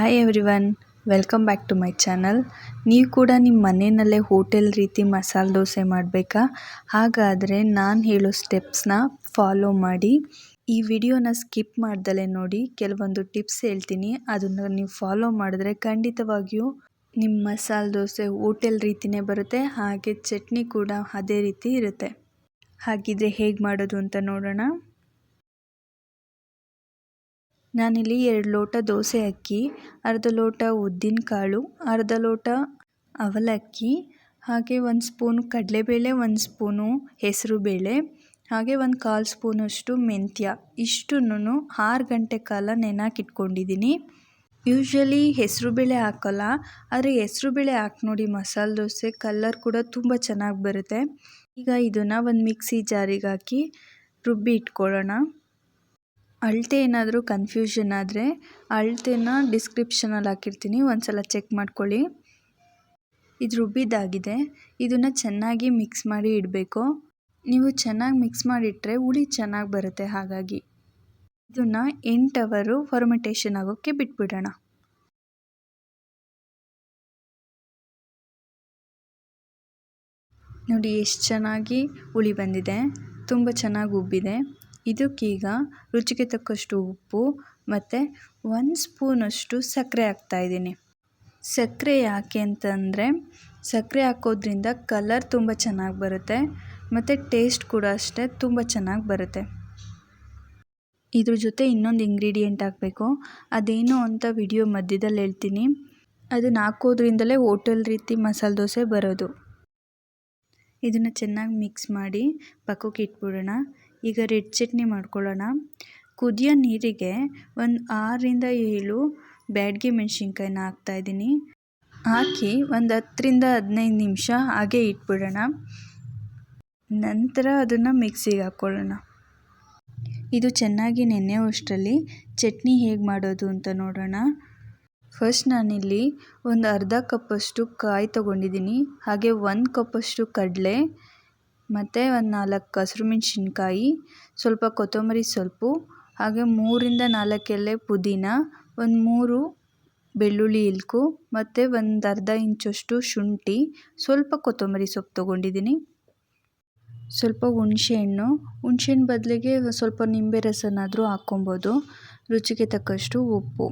Hi everyone welcome back to my channel ನೀವು ಕೂಡ ನಿಮ್ಮ ಮನೆಯಲ್ಲೇ ಹೋಟೆಲ್ ರೀತಿ ಮಸಾಲೆ ದೋಸೆ ಮಾಡಬೇಕಾ? ಹಾಗಾದರೆ ನಾನು ಹೇಳೋ ಸ್ಟೆಪ್ಸ್ನ ಫಾಲೋ ಮಾಡಿ. ಈ ವಿಡಿಯೋನ ಸ್ಕಿಪ್ ಮಾಡ್ದಲೇ ನೋಡಿ ಕೆಲವೊಂದು ಟಿಪ್ಸ್ ಹೇಳ್ತೀನಿ. ಅದನ್ನು ನೀವು ಫಾಲೋ ಮಾಡಿದ್ರೆ ಖಂಡಿತವಾಗಿಯೂ ನಿಮ್ಮ ಮಸಾಲೆ ದೋಸೆ ಹೋಟೆಲ್ ರೀತಿನೇ ಬರುತ್ತೆ, ಹಾಗೆ ಚಟ್ನಿ ಕೂಡ ಅದೇ ರೀತಿ ಇರುತ್ತೆ. ಹಾಗಿದ್ರೆ ಹೇಗೆ ಮಾಡೋದು ಅಂತ ನೋಡೋಣ. ನಾನಿಲ್ಲಿ ಎರಡು ಲೋಟ ದೋಸೆ ಅಕ್ಕಿ, ಅರ್ಧ ಲೋಟ ಉದ್ದಿನ ಕಾಳು, ಅರ್ಧ ಲೋಟ ಅವಲಕ್ಕಿ ಹಾಗೆ ಒಂದು ಸ್ಪೂನ್ ಕಡಲೆಬೇಳೆ, ಒಂದು ಸ್ಪೂನು ಹೆಸರುಬೇಳೆ ಹಾಗೆ ಒಂದು ಕಾಲು ಸ್ಪೂನಷ್ಟು ಮೆಂತ್ಯ. ಇಷ್ಟನ್ನು ಆರು ಗಂಟೆ ಕಾಲ ನೆನಾಕಿಟ್ಕೊಂಡಿದ್ದೀನಿ ಯೂಶ್ವಲಿ ಹೆಸರುಬೇಳೆ ಹಾಕೋಲ್ಲ, ಆದರೆ ಹೆಸರುಬೇಳೆ ಹಾಕಿ ನೋಡಿ ಮಸಾಲೆ ದೋಸೆ ಕಲ್ಲರ್ ಕೂಡ ತುಂಬ ಚೆನ್ನಾಗಿ ಬರುತ್ತೆ. ಈಗ ಇದನ್ನು ಒಂದು ಮಿಕ್ಸಿ ಜಾರಿಗೆ ಹಾಕಿ ರುಬ್ಬಿ ಇಟ್ಕೊಳ್ಳೋಣ. ಅಳತೆ ಏನಾದರೂ ಕನ್ಫ್ಯೂಷನ್ ಆದರೆ ಅಳತೆನ ಡಿಸ್ಕ್ರಿಪ್ಷನಲ್ಲಿ ಹಾಕಿರ್ತೀನಿ. ಒಂದು ಸಲ ಚೆಕ್ ಮಾಡ್ಕೊಳ್ಳಿ. ಇದು ರುಬ್ಬಿದ್ದಾಗಿದೆ. ಇದನ್ನು ಚೆನ್ನಾಗಿ ಮಿಕ್ಸ್ ಮಾಡಿ ಇಡಬೇಕು. ನೀವು ಚೆನ್ನಾಗಿ ಮಿಕ್ಸ್ ಮಾಡಿಟ್ಟರೆ ಹುಳಿ ಚೆನ್ನಾಗಿ ಬರುತ್ತೆ ಹಾಗಾಗಿ. ಇದನ್ನು ಎಂಟು ಅವರು ಫರ್ಮೆಂಟೇಷನ್ ಆಗೋಕ್ಕೆ ಬಿಟ್ಬಿಡೋಣ. ನೋಡಿ ಎಷ್ಟು ಚೆನ್ನಾಗಿ ಹುಳಿ ಬಂದಿದೆ. ತುಂಬ ಚೆನ್ನಾಗಿ ಉಬ್ಬಿದೆ. ಇದಕ್ಕೀಗ ರುಚಿಗೆ ತಕ್ಕಷ್ಟು ಉಪ್ಪು ಮತ್ತು ಒಂದು ಸ್ಪೂನಷ್ಟು ಸಕ್ಕರೆ ಹಾಕ್ತಾಯಿದ್ದೀನಿ ಸಕ್ಕರೆ ಯಾಕೆ ಅಂತಂದರೆ ಸಕ್ಕರೆ ಹಾಕೋದ್ರಿಂದ ಕಲರ್ ತುಂಬ ಚೆನ್ನಾಗಿ ಬರುತ್ತೆ ಮತ್ತು ಟೇಸ್ಟ್ ಕೂಡ ಅಷ್ಟೇ ತುಂಬ ಚೆನ್ನಾಗಿ ಬರುತ್ತೆ. ಇದ್ರ ಜೊತೆ ಇನ್ನೊಂದು ಇಂಗ್ರೀಡಿಯೆಂಟ್ ಹಾಕಬೇಕು. ಅದೇನು ಅಂತ ವಿಡಿಯೋ ಮಧ್ಯದಲ್ಲಿ ಹೇಳ್ತೀನಿ. ಅದನ್ನು ಹಾಕೋದ್ರಿಂದಲೇ ಹೋಟೆಲ್ ರೀತಿ ಮಸಾಲೆ ದೋಸೆ ಬರೋದು. ಇದನ್ನು ಚೆನ್ನಾಗಿ ಮಿಕ್ಸ್ ಮಾಡಿ ಪಕ್ಕಕ್ಕೆ ಇಟ್ಬಿಡೋಣ. ಈಗ ರೆಡ್ ಚಟ್ನಿ ಮಾಡ್ಕೊಳ್ಳೋಣ. ಕುದಿಯೋ ನೀರಿಗೆ ಒಂದು ಆರರಿಂದ ಏಳು ಬ್ಯಾಡಗಿ ಮೆಣಸಿನ್ಕಾಯಿನ ಹಾಕ್ತಾಯಿದ್ದೀನಿ ಹಾಕಿ ಒಂದು ಹತ್ತರಿಂದ ಹದಿನೈದು ನಿಮಿಷ ಹಾಗೆ ಇಟ್ಬಿಡೋಣ. ನಂತರ ಅದನ್ನು ಮಿಕ್ಸಿಗೆ ಹಾಕ್ಕೊಳ್ಳೋಣ. ಇದು ಚೆನ್ನಾಗಿ ನೆನೆಯುವಷ್ಟರಲ್ಲಿ ಚಟ್ನಿ ಹೇಗೆ ಮಾಡೋದು ಅಂತ ನೋಡೋಣ. ಫಸ್ಟ್ ನಾನಿಲ್ಲಿ ಒಂದು ಅರ್ಧ ಕಪ್ಪಷ್ಟು ಕಾಯಿ ತೊಗೊಂಡಿದ್ದೀನಿ. ಹಾಗೆ ಒಂದು ಕಪ್ಪಷ್ಟು ಕಡಲೆ ಮತ್ತು ಒಂದು ನಾಲ್ಕು ಹಸಿರು ಮೆಣಸಿನ್ಕಾಯಿ, ಸ್ವಲ್ಪ ಕೊತ್ತಂಬರಿ ಸೊಪ್ಪು, ಹಾಗೆ ಮೂರಿಂದ ನಾಲ್ಕು ಎಲೆ ಪುದೀನ, ಒಂದು ಮೂರು ಬೆಳ್ಳುಳ್ಳಿ ಇಲ್ಕು, ಮತ್ತು ಒಂದು ಅರ್ಧ ಇಂಚಷ್ಟು ಶುಂಠಿ, ಸ್ವಲ್ಪ ಕೊತ್ತಂಬರಿ ಸೊಪ್ಪು ತೊಗೊಂಡಿದ್ದೀನಿ. ಸ್ವಲ್ಪ ಹುಣಸೆಹಣ್ಣು ಹುಣಸೆಹಣ್ಣು ಬದಲಿಗೆ ಸ್ವಲ್ಪ ನಿಂಬೆ ರಸನಾದರೂ ಹಾಕ್ಕೊಬೋದು, ರುಚಿಗೆ ತಕ್ಕಷ್ಟು ಉಪ್ಪು.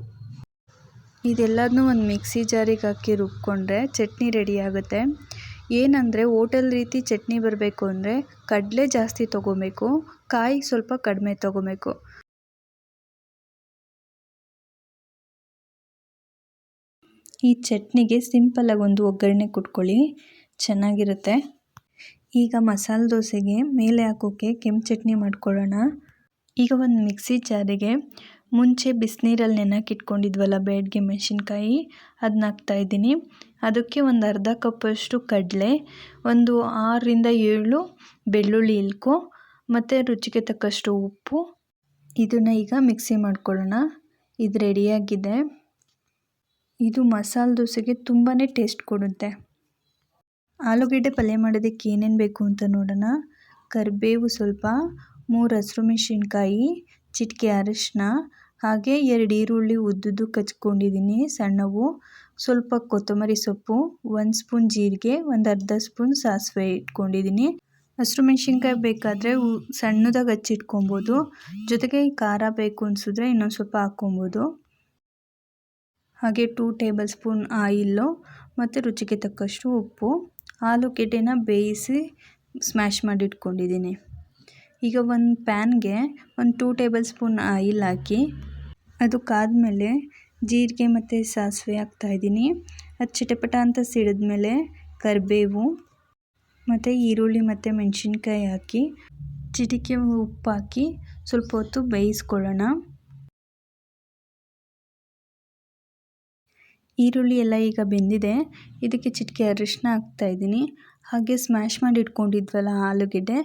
ಇದೆಲ್ಲದನ್ನೂ ಒಂದು ಮಿಕ್ಸಿ ಜಾರಿಗೆ ಹಾಕಿ ರುಬ್ಕೊಂಡ್ರೆ ಚಟ್ನಿ ರೆಡಿ ಆಗುತ್ತೆ. ಏನಂದರೆ ಓಟೆಲ್ ರೀತಿ ಚಟ್ನಿ ಬರಬೇಕು ಅಂದರೆ ಕಡಲೆ ಜಾಸ್ತಿ ತೊಗೋಬೇಕು, ಕಾಯಿ ಸ್ವಲ್ಪ ಕಡಿಮೆ ತೊಗೋಬೇಕು. ಈ ಚಟ್ನಿಗೆ ಸಿಂಪಲಾಗಿ ಒಂದು ಒಗ್ಗರಣೆ ಕುಟ್ಕೊಳ್ಳಿ, ಚೆನ್ನಾಗಿರುತ್ತೆ. ಈಗ ಮಸಾಲೆ ದೋಸೆಗೆ ಮೇಲೆ ಹಾಕೋಕ್ಕೆ ಕೆಂಪು ಚಟ್ನಿ ಮಾಡ್ಕೊಳ್ಳೋಣ. ಈಗ ಒಂದು ಮಿಕ್ಸಿ ಜಾರಿಗೆ ಮುಂಚೆ ಬಿಸಿನೀರಲ್ಲಿ ನೆನಕಿಟ್ಕೊಂಡಿದ್ವಲ್ಲ ಬೇಡಿಗೆ ಮೆಣಸಿನ್ಕಾಯಿ ಅದನ್ನ ಹಾಕ್ತಾಯಿದ್ದೀನಿ ಅದಕ್ಕೆ ಒಂದು ಅರ್ಧ ಕಪ್ಪಷ್ಟು ಕಡಲೆ, ಒಂದು ಆರರಿಂದ ಏಳು ಬೆಳ್ಳುಳ್ಳಿ ಇಲ್ಕು, ಮತ್ತು ರುಚಿಗೆ ತಕ್ಕಷ್ಟು ಉಪ್ಪು. ಇದನ್ನು ಈಗ ಮಿಕ್ಸಿ ಮಾಡ್ಕೊಳ್ಳೋಣ. ಇದು ರೆಡಿಯಾಗಿದೆ. ಇದು ಮಸಾಲೆ ದೋಸೆಗೆ ತುಂಬಾ ಟೇಸ್ಟ್ ಕೊಡುತ್ತೆ. ಆಲೂಗೆಡ್ಡೆ ಪಲ್ಯ ಮಾಡೋದಕ್ಕೆ ಏನೇನು ಬೇಕು ಅಂತ ನೋಡೋಣ. ಕರಿಬೇವು ಸ್ವಲ್ಪ, ಮೂರು ಹಸಿರು ಮೆಣಸಿನ್ಕಾಯಿ, ಚಿಟಿಕೆ ಅರಿಶಿನ ಹಾಗೆ ಎರಡು ಈರುಳ್ಳಿ ಉದ್ದುದ್ದು ಕಚ್ಕೊಂಡಿದ್ದೀನಿ, ಸಣ್ಣವು ಸ್ವಲ್ಪ ಕೊತ್ತಂಬರಿ ಸೊಪ್ಪು, ಒಂದು ಸ್ಪೂನ್ ಜೀರಿಗೆ, ಒಂದು ಅರ್ಧ ಸ್ಪೂನ್ ಸಾಸಿವೆ ಇಟ್ಕೊಂಡಿದ್ದೀನಿ. ಹಸಿರು ಮೆಣಸಿನ್ಕಾಯಿ ಬೇಕಾದರೆ ಸಣ್ಣದಾಗಿ ಹಚ್ಚಿಟ್ಕೊಬೋದು. ಜೊತೆಗೆ ಖಾರ ಬೇಕು ಅನಿಸಿದ್ರೆ ಇನ್ನೊಂದು ಸ್ವಲ್ಪ ಹಾಕ್ಕೊಬೋದು. ಹಾಗೆ ಟೂ ಟೇಬಲ್ ಸ್ಪೂನ್ ಆಯಿಲ್ಲು ಮತ್ತು ರುಚಿಗೆ ತಕ್ಕಷ್ಟು ಉಪ್ಪು. ಆಲೂಗೆಡ್ಡೆನ ಬೇಯಿಸಿ ಸ್ಮ್ಯಾಶ್ ಮಾಡಿ ಇಟ್ಕೊಂಡಿದ್ದೀನಿ ಈಗ ಒಂದು ಪ್ಯಾನ್ಗೆ ಒಂದು ಟೂ ಟೇಬಲ್ ಸ್ಪೂನ್ ಆಯಿಲ್ ಹಾಕಿ. ಅದು ಕಾದ್ಮೇಲೆ ಜೀರಿಗೆ ಮತ್ತು ಸಾಸಿವೆ ಹಾಕ್ತಾಯಿದ್ದೀನಿ ಅದು ಚಿಟಪಟ ಅಂತ ಸಿಡಿದ್ಮೇಲೆ ಕರಿಬೇವು ಮತ್ತು ಈರುಳ್ಳಿ ಮತ್ತು ಮೆಣಸಿನ್ಕಾಯಿ ಹಾಕಿ, ಚಿಟಿಕೆ ಉಪ್ಪು ಹಾಕಿ ಸ್ವಲ್ಪ ಹೊತ್ತು ಬೇಯಿಸ್ಕೊಳ್ಳೋಣ. ಈರುಳ್ಳಿ ಎಲ್ಲ ಈಗ ಬೆಂದಿದೆ. ಇದಕ್ಕೆ ಚಿಟಿಕೆ ಅರಿಶಿನ ಹಾಕ್ತಾಯಿದ್ದೀನಿ ಹಾಗೆ ಸ್ಮ್ಯಾಶ್ ಮಾಡಿ ಇಟ್ಕೊಂಡಿದ್ವಲ್ಲ ಆಲೂಗೆಡ್ಡೆ,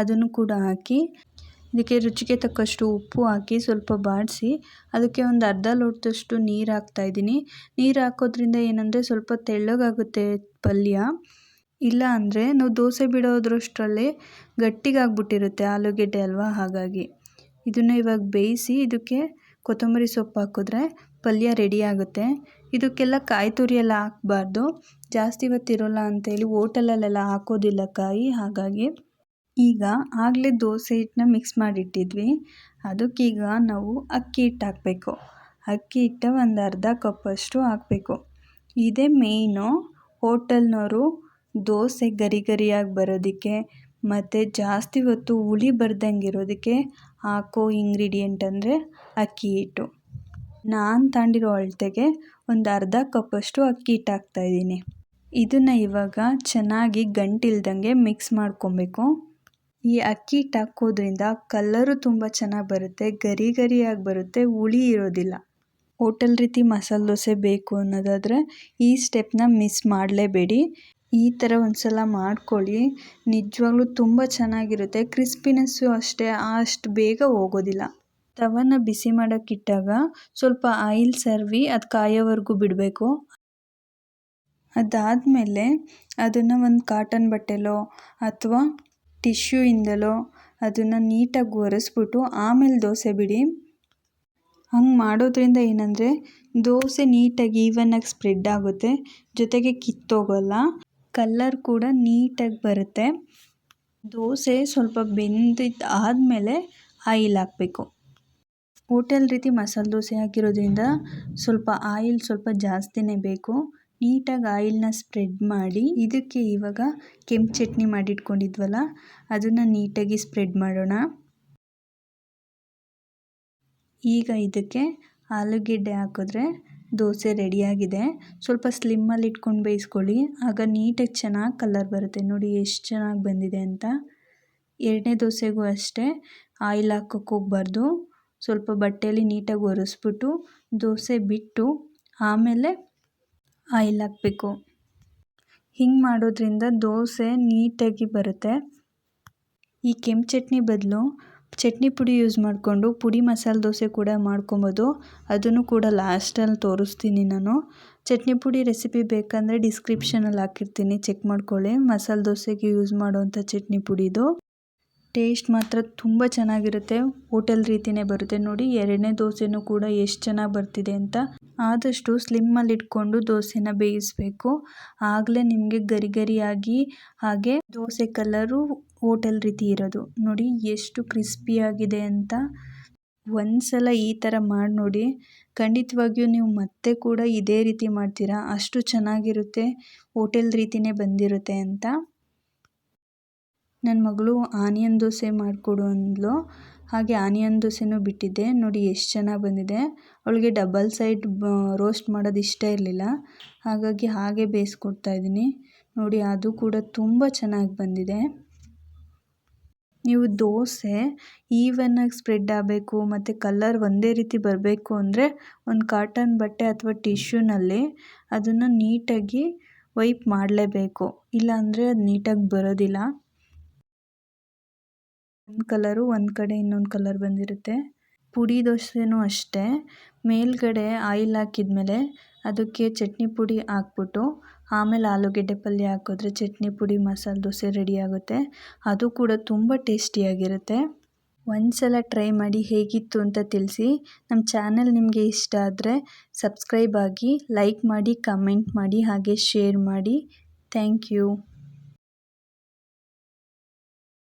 ಅದನ್ನು ಕೂಡ ಹಾಕಿ, ಇದಕ್ಕೆ ರುಚಿಗೆ ತಕ್ಕಷ್ಟು ಉಪ್ಪು ಹಾಕಿ ಸ್ವಲ್ಪ ಬಾಡಿಸಿ, ಅದಕ್ಕೆ ಒಂದು ಅರ್ಧ ಲೋಟದಷ್ಟು ನೀರು ಹಾಕ್ತಾಯಿದ್ದೀನಿ ನೀರು ಹಾಕೋದ್ರಿಂದ ಏನಂದರೆ ಸ್ವಲ್ಪ ತೆಳ್ಳಗಾಗುತ್ತೆ ಪಲ್ಯ. ಇಲ್ಲ ಅಂದರೆ ನಾವು ದೋಸೆ ಬಿಡೋದ್ರಷ್ಟರಲ್ಲಿ ಗಟ್ಟಿಗಾಗ್ಬಿಟ್ಟಿರುತ್ತೆ ಆಲೂಗೆಡ್ಡೆ ಅಲ್ವಾ ಹಾಗಾಗಿ. ಇದನ್ನು ಇವಾಗ ಬೇಯಿಸಿ, ಇದಕ್ಕೆ ಕೊತ್ತಂಬರಿ ಸೊಪ್ಪು ಹಾಕಿದ್ರೆ ಪಲ್ಯ ರೆಡಿ ಆಗುತ್ತೆ. ಇದಕ್ಕೆಲ್ಲ ಕಾಯಿ ತುರಿ ಎಲ್ಲ ಹಾಕ್ಬಾರ್ದು. ಜಾಸ್ತಿ ಹೊತ್ತಿರೋಲ್ಲ ಅಂತೇಳಿ ಓಟಲಲ್ಲೆಲ್ಲ ಹಾಕೋದಿಲ್ಲ ಕಾಯಿ. ಹಾಗಾಗಿ ಈಗ ಆಗಲೇ ದೋಸೆ ಹಿಟ್ಟನ್ನ ಮಿಕ್ಸ್ ಮಾಡಿಟ್ಟಿದ್ವಿ. ಅದಕ್ಕೀಗ ನಾವು ಅಕ್ಕಿ ಹಿಟ್ಟು ಹಾಕಬೇಕು. ಅಕ್ಕಿ ಹಿಟ್ಟು ಒಂದು ಅರ್ಧ ಕಪ್ಪಷ್ಟು ಹಾಕಬೇಕು. ಇದೇ ಮೇಯ್ನು ಹೋಟೆಲ್ನವರು ದೋಸೆ ಗರಿ ಗರಿಯಾಗಿ ಬರೋದಕ್ಕೆ ಮತ್ತು ಜಾಸ್ತಿ ಹೊತ್ತು ಹುಳಿ ಬರ್ದಂಗೆ ಇರೋದಕ್ಕೆ ಹಾಕೋ ಇಂಗ್ರೀಡಿಯೆಂಟ್ ಅಂದರೆ ಅಕ್ಕಿ ಹಿಟ್ಟು. ನಾನು ತಗೊಂಡಿರೋ ಅಳತೆಗೆ ಒಂದು ಅರ್ಧ ಕಪ್ಪಷ್ಟು ಅಕ್ಕಿ ಹಿಟ್ಟು ಹಾಕ್ತಾಯಿದ್ದೀನಿ ಇದನ್ನು ಇವಾಗ ಚೆನ್ನಾಗಿ ಗಂಟಿಲ್ದಂಗೆ ಮಿಕ್ಸ್ ಮಾಡ್ಕೊಬೇಕು. ಈ ಅಕ್ಕಿ ಹಿಟ್ಟು ಹಾಕೋದ್ರಿಂದ ಕಲ್ಲರು ತುಂಬ ಚೆನ್ನಾಗಿ ಬರುತ್ತೆ, ಗರಿ ಗರಿಯಾಗಿ ಬರುತ್ತೆ, ಹುಳಿ ಇರೋದಿಲ್ಲ. ಹೋಟೆಲ್ ರೀತಿ ಮಸಾಲೆ ದೋಸೆ ಬೇಕು ಅನ್ನೋದಾದರೆ ಈ ಸ್ಟೆಪ್ನ ಮಿಸ್ ಮಾಡಲೇಬೇಡಿ. ಈ ಥರ ಒಂದು ಸಲ ಮಾಡ್ಕೊಳ್ಳಿ. ನಿಜವಾಗ್ಲೂ ತುಂಬ ಚೆನ್ನಾಗಿರುತ್ತೆ ಕ್ರಿಸ್ಪಿನೆಸ್ಸು ಅಷ್ಟೇ, ಅಷ್ಟು ಬೇಗ ಹೋಗೋದಿಲ್ಲ. ತವನ ಬಿಸಿ ಮಾಡೋಕ್ಕಿಟ್ಟಾಗ ಸ್ವಲ್ಪ ಆಯಿಲ್ ಸರ್ವಿ ಅದು ಕಾಯೋವರೆಗೂ ಬಿಡಬೇಕು. ಅದಾದಮೇಲೆ ಅದನ್ನು ಒಂದು ಕಾಟನ್ ಬಟ್ಟೆಲೋ ಅಥವಾ ಟಿಶ್ಯೂಯಿಂದಲೋ ಅದನ್ನು ನೀಟಾಗಿ ಒರೆಸ್ಬಿಟ್ಟು ಆಮೇಲೆ ದೋಸೆ ಬಿಡಿ. ಹಂಗೆ ಮಾಡೋದ್ರಿಂದ ಏನಂದರೆ ದೋಸೆ ನೀಟಾಗಿ ಈವನ್ನಾಗಿ ಸ್ಪ್ರೆಡ್ ಆಗುತ್ತೆ, ಜೊತೆಗೆ ಕಿತ್ತೋಗಲ್ಲ ಕಲ್ಲರ್ ಕೂಡ ನೀಟಾಗಿ ಬರುತ್ತೆ. ದೋಸೆ ಸ್ವಲ್ಪ ಬೆಂದಿದ್ದು ಆದಮೇಲೆ ಆಯಿಲ್ ಹಾಕಬೇಕು. ಹೋಟೆಲ್ ರೀತಿ ಮಸಾಲೆ ದೋಸೆ ಹಾಕಿರೋದ್ರಿಂದ ಸ್ವಲ್ಪ ಆಯಿಲ್ ಸ್ವಲ್ಪ ಜಾಸ್ತಿನೇ ಬೇಕು. ನೀಟಾಗಿ ಆಯಿಲ್ನ ಸ್ಪ್ರೆಡ್ ಮಾಡಿ ಇದಕ್ಕೆ ಇವಾಗ ಕೆಂಪು ಚಟ್ನಿ ಮಾಡಿಟ್ಕೊಂಡಿದ್ವಲ್ಲ, ಅದನ್ನು ನೀಟಾಗಿ ಸ್ಪ್ರೆಡ್ ಮಾಡೋಣ. ಈಗ ಇದಕ್ಕೆ ಆಲೂಗೆಡ್ಡೆ ಹಾಕಿದ್ರೆ ದೋಸೆ ರೆಡಿಯಾಗಿದೆ. ಸ್ವಲ್ಪ ಸ್ಲಿಮ್ಮಲ್ಲಿ ಇಟ್ಕೊಂಡು ಬೇಯಿಸ್ಕೊಳ್ಳಿ. ಆಗ ನೀಟಾಗಿ ಚೆನ್ನಾಗಿ ಕಲರ್ ಬರುತ್ತೆ. ನೋಡಿ ಎಷ್ಟು ಚೆನ್ನಾಗಿ ಬಂದಿದೆ ಅಂತ. ಎರಡನೇ ದೋಸೆಗೂ ಅಷ್ಟೇ ಆಯಿಲ್ ಹಾಕೋಕ್ಕೆ ಹೋಗ್ಬಾರ್ದು. ಸ್ವಲ್ಪ ಬಟ್ಟೆಯಲ್ಲಿ ನೀಟಾಗಿ ಒರೆಸ್ಬಿಟ್ಟು ದೋಸೆ ಬಿಟ್ಟು ಆಮೇಲೆ ಆಯಿಲ್ ಹಾಕಬೇಕು. ಹಿಂಗೆ ಮಾಡೋದ್ರಿಂದ ದೋಸೆ ನೀಟಾಗಿ ಬರುತ್ತೆ. ಈ ಕೆಂಪು ಚಟ್ನಿ ಬದಲು ಚಟ್ನಿ ಪುಡಿ ಯೂಸ್ ಮಾಡಿಕೊಂಡು ಪುಡಿ ಮಸಾಲೆ ದೋಸೆ ಕೂಡ ಮಾಡ್ಕೊಬೋದು. ಅದನ್ನು ಕೂಡ ಲಾಸ್ಟಲ್ಲಿ ತೋರಿಸ್ತೀನಿ ನಾನು. ಚಟ್ನಿ ಪುಡಿ ರೆಸಿಪಿ ಬೇಕಂದರೆ ಡಿಸ್ಕ್ರಿಪ್ಷನಲ್ಲಿ ಹಾಕಿರ್ತೀನಿ. ಚೆಕ್ ಮಾಡ್ಕೊಳ್ಳಿ. ಮಸಾಲೆ ದೋಸೆಗೆ ಯೂಸ್ ಮಾಡುವಂಥ ಚಟ್ನಿ ಪುಡಿದು. ಟೇಸ್ಟ್ ಮಾತ್ರ ತುಂಬ ಚೆನ್ನಾಗಿರುತ್ತೆ. ಹೋಟೆಲ್ ರೀತಿಯೇ ಬರುತ್ತೆ ನೋಡಿ. ಎರಡನೇ ದೋಸೆನೂ ಕೂಡ ಎಷ್ಟು ಚೆನ್ನಾಗಿ ಬರ್ತಿದೆ ಅಂತ. ಆದಷ್ಟು ಸ್ಲಿಮ್ಮಲ್ಲಿ ಇಟ್ಕೊಂಡು ದೋಸೆನ ಬೇಯಿಸಬೇಕು. ಆಗಲೇ ನಿಮಗೆ ಗರಿ ಗರಿಯಾಗಿ ಹಾಗೆ ದೋಸೆ ಕಲರು ಹೋಟೆಲ್ ರೀತಿ ಇರೋದು. ನೋಡಿ ಎಷ್ಟು ಕ್ರಿಸ್ಪಿಯಾಗಿದೆ ಅಂತ. ಒಂದ್ಸಲ ಈ ಥರ ಮಾಡಿ ನೋಡಿ. ಖಂಡಿತವಾಗಿಯೂ ನೀವು ಮತ್ತೆ ಕೂಡ ಇದೇ ರೀತಿ ಮಾಡ್ತೀರಾ. ಅಷ್ಟು ಚೆನ್ನಾಗಿರುತ್ತೆ. ಹೋಟೆಲ್ ರೀತಿಯೇ ಬಂದಿರುತ್ತೆ ಅಂತ. ನನ್ನ ಮಗಳು ಆನಿಯನ್ ದೋಸೆ ಮಾಡಿಕೊಡು ಅಂದ್ಲು. ಹಾಗೆ ಆನಿಯನ್ ದೋಸೆನೂ ಬಿಟ್ಟಿದ್ದೆ. ನೋಡಿ ಎಷ್ಟು ಚೆನ್ನಾಗಿ ಬಂದಿದೆ. ಅವಳಿಗೆ ಡಬಲ್ ಸೈಡ್ ರೋಸ್ಟ್ ಮಾಡೋದು ಇಷ್ಟ ಇರಲಿಲ್ಲ. ಹಾಗಾಗಿ ಹಾಗೆ ಬೇಯಿಸ್ಕೊಡ್ತಾ ಇದ್ದೀನಿ. ನೋಡಿ ಅದು ಕೂಡ ತುಂಬ ಚೆನ್ನಾಗಿ ಬಂದಿದೆ. ನೀವು ದೋಸೆ ಈವನ್ನಾಗಿ ಸ್ಪ್ರೆಡ್ ಆಗಬೇಕು, ಮತ್ತು ಕಲ್ಲರ್ ಒಂದೇ ರೀತಿ ಬರಬೇಕು ಅಂದರೆ ಒಂದು ಕಾಟನ್ ಬಟ್ಟೆ ಅಥವಾ ಟಿಶ್ಯೂನಲ್ಲಿ ಅದನ್ನು ನೀಟಾಗಿ ವೈಪ್ ಮಾಡಲೇಬೇಕು. ಇಲ್ಲಾಂದರೆ ಅದು ನೀಟಾಗಿ ಬರೋದಿಲ್ಲ. ಒಂದು ಕಲರು, ಒಂದು ಕಡೆ ಇನ್ನೊಂದು ಕಲರ್ ಬಂದಿರುತ್ತೆ. ಪುಡಿ ದೋಸೆನೂ ಅಷ್ಟೇ. ಮೇಲ್ಗಡೆ ಆಯಿಲ್ ಹಾಕಿದ್ಮೇಲೆ ಅದಕ್ಕೆ ಚಟ್ನಿ ಪುಡಿ ಹಾಕ್ಬಿಟ್ಟು, ಆಮೇಲೆ ಆಲೂಗೆಡ್ಡೆ ಪಲ್ಯ ಹಾಕಿದ್ರೆ ಚಟ್ನಿ ಪುಡಿ, ಮಸಾಲೆ ದೋಸೆ ರೆಡಿ ಆಗುತ್ತೆ. ಅದು ಕೂಡ ತುಂಬ ಟೇಸ್ಟಿಯಾಗಿರುತ್ತೆ. ಒಂದು ಸಲ ಟ್ರೈ ಮಾಡಿ ಹೇಗಿತ್ತು ಅಂತ ತಿಳಿಸಿ. ನಮ್ಮ ಚಾನಲ್ ನಿಮಗೆ ಇಷ್ಟ ಆದರೆ ಸಬ್ಸ್ಕ್ರೈಬ್ ಆಗಿ ಲೈಕ್ ಮಾಡಿ, ಕಮೆಂಟ್ ಮಾಡಿ, ಹಾಗೆ ಶೇರ್ ಮಾಡಿ. Thank you.